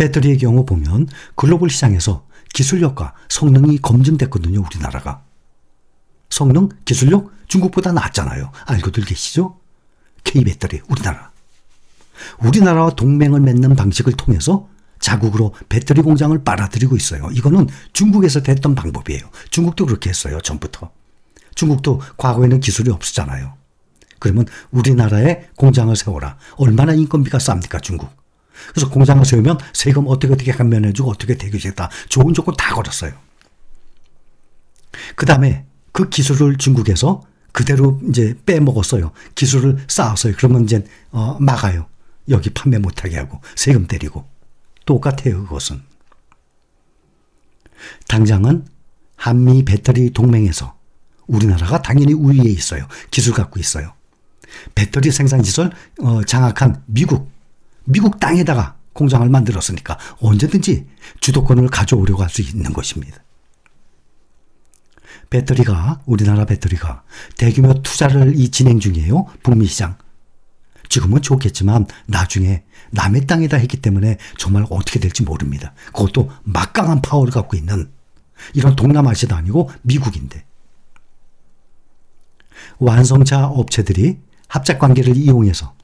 배터리의 경우 보면 글로벌 시장에서 기술력과 성능이 검증됐거든요, 우리나라가. 성능, 기술력 중국보다 낫잖아요. 알고들 계시죠? K배터리, 우리나라. 우리나라와 동맹을 맺는 방식을 통해서 자국으로 배터리 공장을 빨아들이고 있어요. 이거는 중국에서 됐던 방법이에요. 중국도 그렇게 했어요. 전부터. 중국도 과거에는 기술이 없었잖아요. 그러면 우리나라에 공장을 세워라. 얼마나 인건비가 쌉니까, 중국? 그래서 공장을 세우면 세금 어떻게 어떻게 감면해주고 어떻게 대규제다. 좋은 조건 다 걸었어요. 그 다음에 그 기술을 중국에서 그대로 이제 빼먹었어요. 기술을 쌓았어요. 그러면 이제 어, 막아요. 여기 판매 못하게 하고 세금 때리고. 똑같아요, 그것은. 당장은 한미 배터리 동맹에서 우리나라가 당연히 우위에 있어요. 기술 갖고 있어요. 배터리 생산 시설 어, 장악한 미국, 미국 땅에다가 공장을 만들었으니까 언제든지 주도권을 가져오려고 할 수 있는 것입니다. 배터리가 우리나라 배터리가 대규모 투자를 이 진행 중이에요. 북미 시장. 지금은 좋겠지만 나중에 남의 땅에다 했기 때문에 정말 어떻게 될지 모릅니다. 그것도 막강한 파워를 갖고 있는 이런 동남아시아도 아니고 미국인데. 완성차 업체들이 합작 관계를 이용해서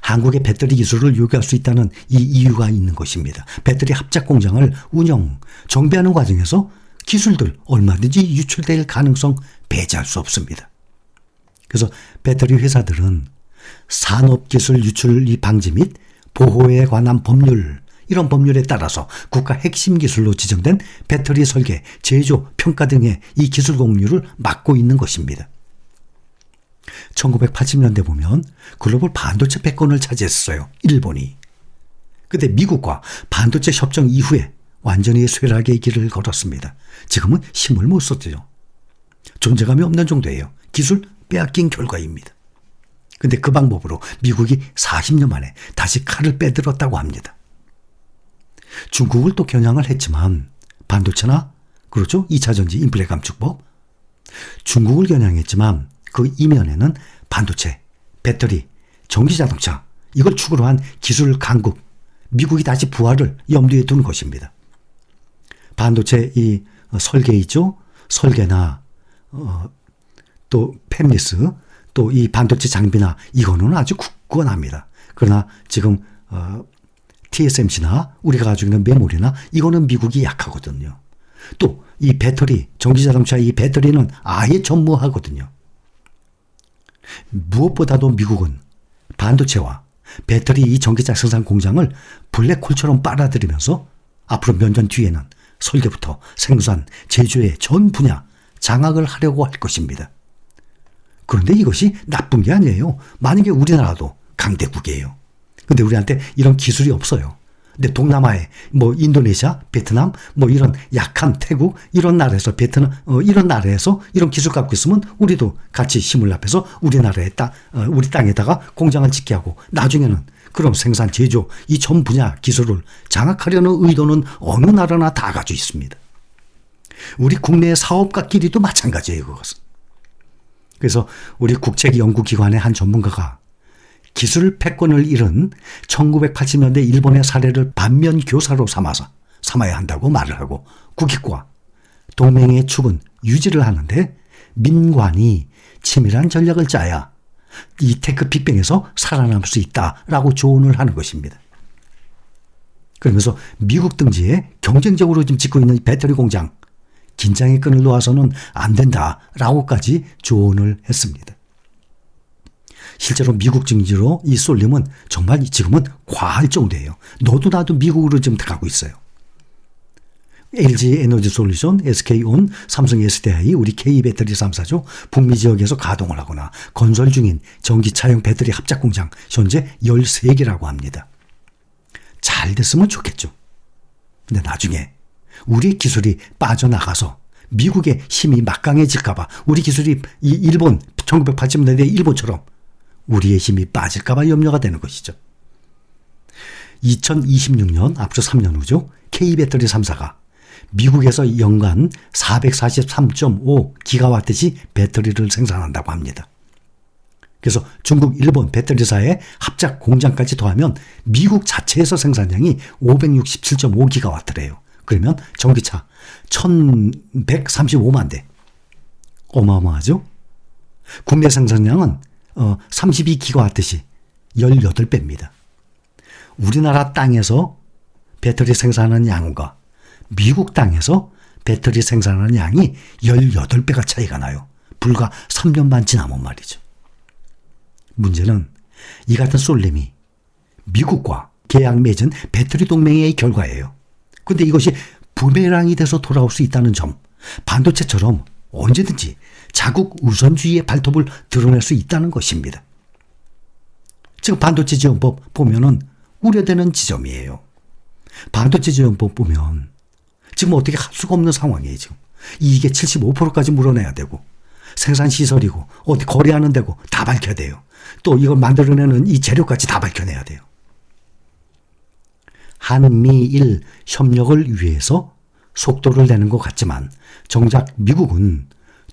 한국의 배터리 기술을 요구할 수 있다는 이 이유가 있는 것입니다. 배터리 합작 공장을 운영, 정비하는 과정에서 기술들 얼마든지 유출될 가능성 배제할 수 없습니다. 그래서 배터리 회사들은 산업기술 유출 이 방지 및 보호에 관한 법률 이런 법률에 따라서 국가 핵심 기술로 지정된 배터리 설계, 제조, 평가 등의 이 기술 공유를 막고 있는 것입니다. 1980년대 보면 글로벌 반도체 패권을 차지했어요. 일본이. 근데 미국과 반도체 협정 이후에 완전히 쇠락의 길을 걸었습니다. 지금은 힘을 못 썼죠. 존재감이 없는 정도예요. 기술 빼앗긴 결과입니다. 근데 그 방법으로 미국이 40년 만에 다시 칼을 빼들었다고 합니다. 중국을 또 겨냥을 했지만 반도체나 그렇죠? 2차 전지 인플레 감축법 중국을 겨냥했지만 그 이면에는 반도체, 배터리, 전기자동차 이걸 축으로 한 기술 강국 미국이 다시 부활을 염두에 둔 것입니다. 반도체 이 설계 있죠? 설계나 어, 또 팹리스 또 이 반도체 장비나 이거는 아주 굳건합니다. 그러나 지금 어, TSMC나 우리가 가지고 있는 메모리나 이거는 미국이 약하거든요. 또 이 배터리 전기자동차 이 배터리는 아예 전무하거든요. 무엇보다도 미국은 반도체와 배터리 이 전기차 생산 공장을 블랙홀처럼 빨아들이면서 앞으로 몇 년 뒤에는 설계부터 생산, 제조의 전 분야 장악을 하려고 할 것입니다. 그런데 이것이 나쁜 게 아니에요. 만약에 우리나라도 강대국이에요. 근데 우리한테 이런 기술이 없어요. 근데 동남아에 뭐 인도네시아, 베트남 뭐 이런 약한 태국 이런 나라에서 베트남 어, 이런 나라에서 이런 기술 갖고 있으면 우리도 같이 힘을 합해서 우리나라에 따 어, 우리 땅에다가 공장을 짓게 하고 나중에는 그럼 생산 제조 이 전 분야 기술을 장악하려는 의도는 어느 나라나 다 가지고 있습니다. 우리 국내 사업가끼리도 마찬가지예요, 그것은. 그래서 우리 국책연구기관의 한 전문가가 기술 패권을 잃은 1980년대 일본의 사례를 반면 교사로 삼아서 삼아야 한다고 말을 하고 국익과 동맹의 축은 유지를 하는데 민관이 치밀한 전략을 짜야 이 테크 빅뱅에서 살아남을 수 있다라고 조언을 하는 것입니다. 그러면서 미국 등지에 경쟁적으로 지금 짓고 있는 배터리 공장 긴장의 끈을 놓아서는 안 된다라고까지 조언을 했습니다. 실제로 미국 증지로 이 쏠림은 정말 지금은 과할 정도예요. 너도 나도 미국으로 지금 가고 있어요. LG 에너지 솔루션, SK온, 삼성 SDI, 우리 K배터리 3사죠. 북미 지역에서 가동을 하거나 건설 중인 전기차용 배터리 합작 공장 현재 13개라고 합니다. 잘 됐으면 좋겠죠. 근데 나중에 우리 기술이 빠져나가서 미국의 힘이 막강해질까봐 우리 기술이 이 일본 1980년대 일본처럼 우리의 힘이 빠질까봐 염려가 되는 것이죠. 2026년 앞으로 3년 후죠. K배터리 3사가 미국에서 연간 443.5 기가와트시 배터리를 생산한다고 합니다. 그래서 중국, 일본 배터리사의 합작 공장까지 더하면 미국 자체에서 생산량이 567.5 기가와트래요. 그러면 전기차 1135만 대. 어마어마하죠? 국내 생산량은 어, 32기가와트시 18배입니다. 우리나라 땅에서 배터리 생산하는 양과 미국 땅에서 배터리 생산하는 양이 18배가 차이가 나요. 불과 3년만 지나면 말이죠. 문제는 이 같은 솔렘이 미국과 계약 맺은 배터리 동맹의 결과예요. 근데 이것이 부메랑이 돼서 돌아올 수 있다는 점, 반도체처럼 언제든지 자국 우선주의의 발톱을 드러낼 수 있다는 것입니다. 지금 반도체 지원법 보면은 우려되는 지점이에요. 반도체 지원법 보면 지금 어떻게 할 수가 없는 상황이에요, 지금. 이게 75%까지 물어내야 되고, 생산시설이고, 어디 거래하는 데고 다 밝혀야 돼요. 또 이걸 만들어내는 이 재료까지 다 밝혀내야 돼요. 한미일 협력을 위해서 속도를 내는 것 같지만 정작 미국은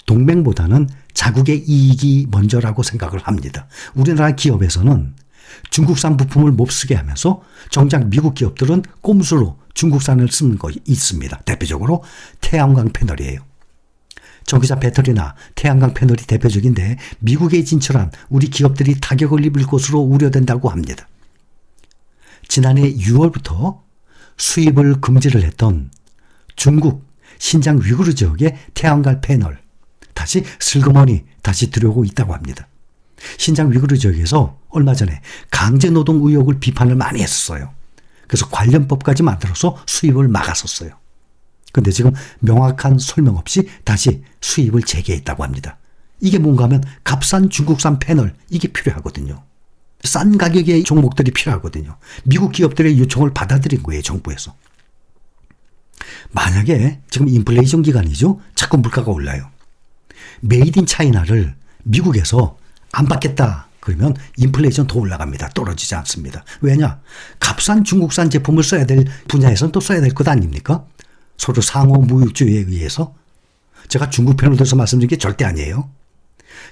동맹보다는 자국의 이익이 먼저라고 생각을 합니다. 우리나라 기업에서는 중국산 부품을 몹쓰게 하면서 정작 미국 기업들은 꼼수로 중국산을 쓰는 거 있습니다. 대표적으로 태양광 패널이에요. 전기차 배터리나 태양광 패널이 대표적인데 미국에 진출한 우리 기업들이 타격을 입을 것으로 우려된다고 합니다. 지난해 6월부터 수입을 금지를 했던 중국 신장 위구르 지역의 태양광 패널 다시 슬그머니 다시 들여오고 있다고 합니다. 신장 위구르 지역에서 얼마 전에 강제 노동 의혹을 비판을 많이 했었어요. 그래서 관련법까지 만들어서 수입을 막았었어요. 근데 지금 명확한 설명 없이 다시 수입을 재개했다고 합니다. 이게 뭔가 하면 값싼 중국산 패널 이게 필요하거든요. 싼 가격의 종목들이 필요하거든요. 미국 기업들의 요청을 받아들인 거예요, 정부에서. 만약에 지금 인플레이션 기간이죠. 자꾸 물가가 올라요. 메이드 인 차이나를 미국에서 안 받겠다. 그러면 인플레이션 더 올라갑니다. 떨어지지 않습니다. 왜냐? 값싼 중국산 제품을 써야 될 분야에서는 또 써야 될 것 아닙니까? 서로 상호 무역주의에 의해서 제가 중국 편을 들어서 말씀드린 게 절대 아니에요.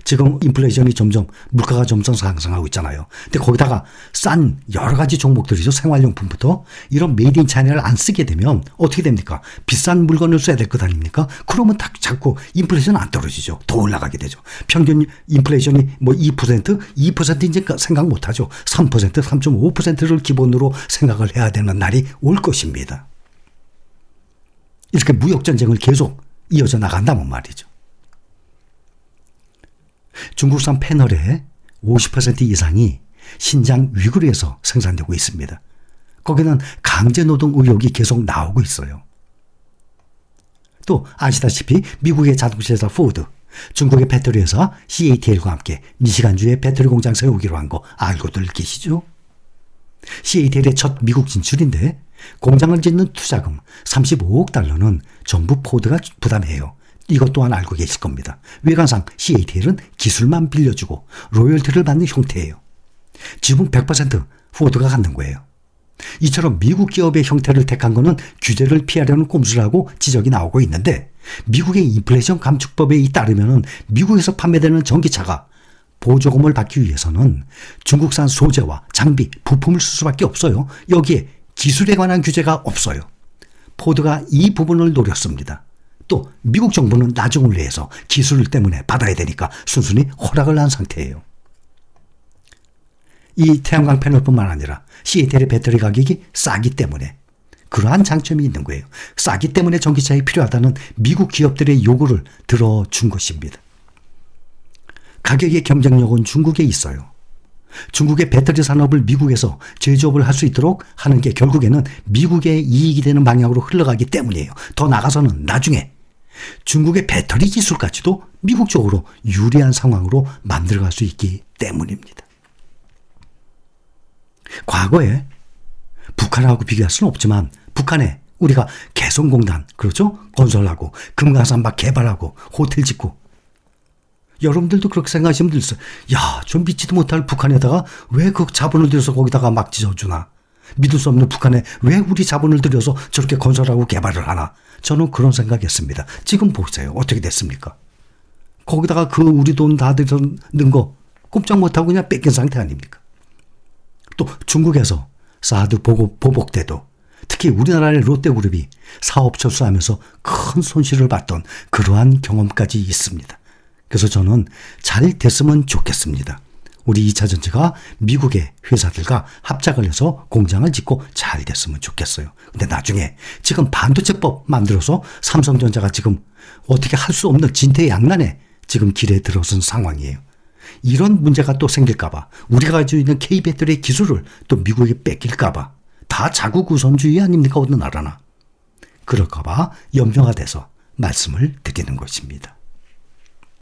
지금 인플레이션이 점점 물가가 점점 상승하고 있잖아요. 근데 거기다가 싼 여러 가지 종목들이죠. 생활용품부터 이런 메이드 인 차이나를 안 쓰게 되면 어떻게 됩니까? 비싼 물건을 써야 될 것 아닙니까? 그러면 딱 자꾸 인플레이션 안 떨어지죠. 더 올라가게 되죠. 평균 인플레이션이 뭐 2%, 2%인지 생각 못 하죠. 3%, 3.5%를 기본으로 생각을 해야 되는 날이 올 것입니다. 이렇게 무역 전쟁을 계속 이어져 나간다면 말이죠. 중국산 패널의 50% 이상이 신장 위구르에서 생산되고 있습니다. 거기는 강제 노동 의혹이 계속 나오고 있어요. 또 아시다시피 미국의 자동차 회사 포드, 중국의 배터리 회사 CATL과 함께 미시간주에 배터리 공장 세우기로 한 거 알고들 계시죠? CATL의 첫 미국 진출인데 공장을 짓는 투자금 35억 달러는 전부 포드가 부담해요. 이것 또한 알고 계실 겁니다. 외관상 CATL은 기술만 빌려주고 로열티를 받는 형태예요. 지분 100% 포드가 갖는 거예요. 이처럼 미국 기업의 형태를 택한 것은 규제를 피하려는 꼼수라고 지적이 나오고 있는데 미국의 인플레이션 감축법에 따르면 미국에서 판매되는 전기차가 보조금을 받기 위해서는 중국산 소재와 장비, 부품을 쓸 수밖에 없어요. 여기에 기술에 관한 규제가 없어요. 포드가 이 부분을 노렸습니다. 또 미국 정부는 나중을 위해서 기술 때문에 받아야 되니까 순순히 허락을 한 상태예요. 이 태양광 패널뿐만 아니라 CATL의 배터리 가격이 싸기 때문에 그러한 장점이 있는 거예요. 싸기 때문에 전기차에 필요하다는 미국 기업들의 요구를 들어준 것입니다. 가격의 경쟁력은 중국에 있어요. 중국의 배터리 산업을 미국에서 제조업을 할 수 있도록 하는 게 결국에는 미국의 이익이 되는 방향으로 흘러가기 때문이에요. 더 나가서는 나중에 중국의 배터리 기술까지도 미국 쪽으로 유리한 상황으로 만들어갈 수 있기 때문입니다. 과거에 북한하고 비교할 수는 없지만 북한에 우리가 개성공단 그렇죠? 건설하고 금강산 막 개발하고 호텔 짓고 여러분들도 그렇게 생각하시면 들었어요. 야, 좀 믿지도 못할 북한에다가 왜 그 자본을 들여서 거기다가 막 지어주나? 믿을 수 없는 북한에 왜 우리 자본을 들여서 저렇게 건설하고 개발을 하나? 저는 그런 생각했습니다. 지금 보세요. 어떻게 됐습니까? 거기다가 그 우리 돈 다 들여는 거 꼼짝 못하고 그냥 뺏긴 상태 아닙니까? 또 중국에서 사드 보복, 보복 때도 특히 우리나라의 롯데그룹이 사업 철수하면서 큰 손실을 봤던 그러한 경험까지 있습니다. 그래서 저는 잘 됐으면 좋겠습니다. 우리 2차 전지가 미국의 회사들과 합작을 해서 공장을 짓고 잘 됐으면 좋겠어요. 근데 나중에 지금 반도체법 만들어서 삼성전자가 지금 어떻게 할 수 없는 진퇴양난에 지금 길에 들어선 상황이에요. 이런 문제가 또 생길까봐 우리가 가지고 있는 K 배터리 기술을 또 미국에 뺏길까봐 다 자국 우선주의 아닙니까 어느 나라나 그럴까봐 염려가 돼서 말씀을 드리는 것입니다.